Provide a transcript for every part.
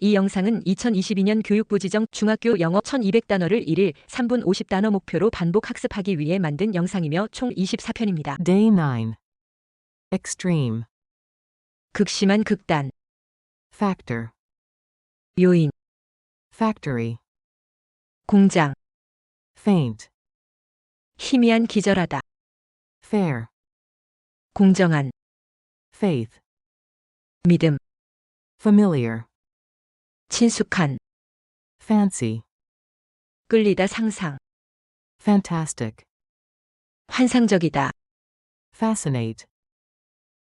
이 영상은 2022년 교육부 지정 중학교 영어 1200단어를 1일 3분 50단어 목표로 반복 학습하기 위해 만든 영상이며 총 24편입니다. Day 9. Extreme. 극심한 극단, Factor. 요인, Factory. 공장, Faint. 희미한 기절하다, Fair. 공정한, Faith. 믿음, Familiar. 친숙한, Fancy. 끌리다 상상, Fantastic. 환상적이다, Fascinate.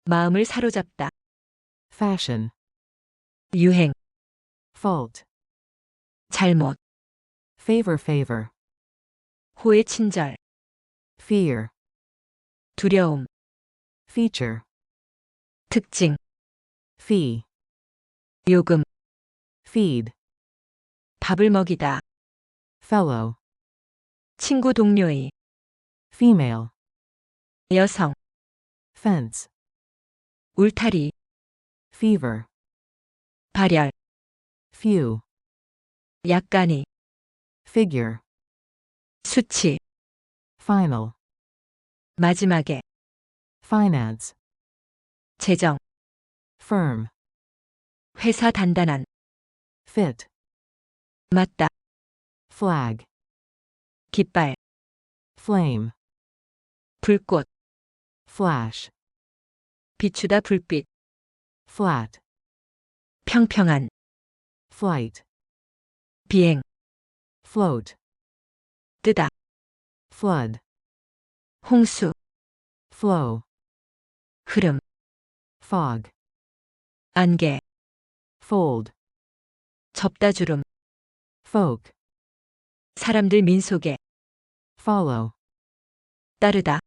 마음을 사로잡다, Fashion. 유행, Fault. 잘못, Favor favor. 호의 친절, Fear. 두려움, Feature. 특징, Fee. 요금, Feed. 밥을 먹이다, Fellow. 친구 동료의, Female. 여성, Fence. 울타리, Fever. 발열, Few. 약간의, Figure. 수치, Final. 마지막에, Finance. 재정, Firm. 회사 단단한, Fit. 맞다, Flag. 깃발, Flame. 불꽃, Flash. 비추다 불빛, Flat. 평평한, Flight. 비행, Float. 뜨다, Flood. 홍수, Flow. 흐름, Fog. 안개, Fold. 접다 주름, Folk. 사람들 민속에, Follow. 따르다,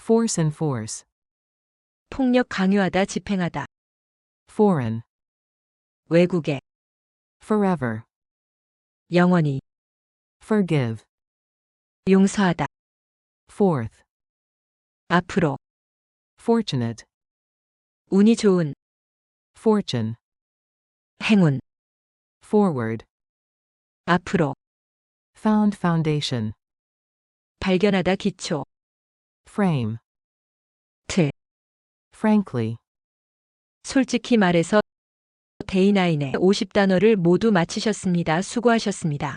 Force and force. 폭력 강요하다 집행하다, Foreign. 외국에, Forever. 영원히, Forgive. 용서하다, Fourth. 앞으로, Fortunate. 운이 좋은, Fortune. 행운, Forward. 앞으로, Found foundation. 발견하다 기초, Frame. 틀, Frankly. 솔직히 말해서 데이나인의 50단어를 모두 마치셨습니다. 수고하셨습니다.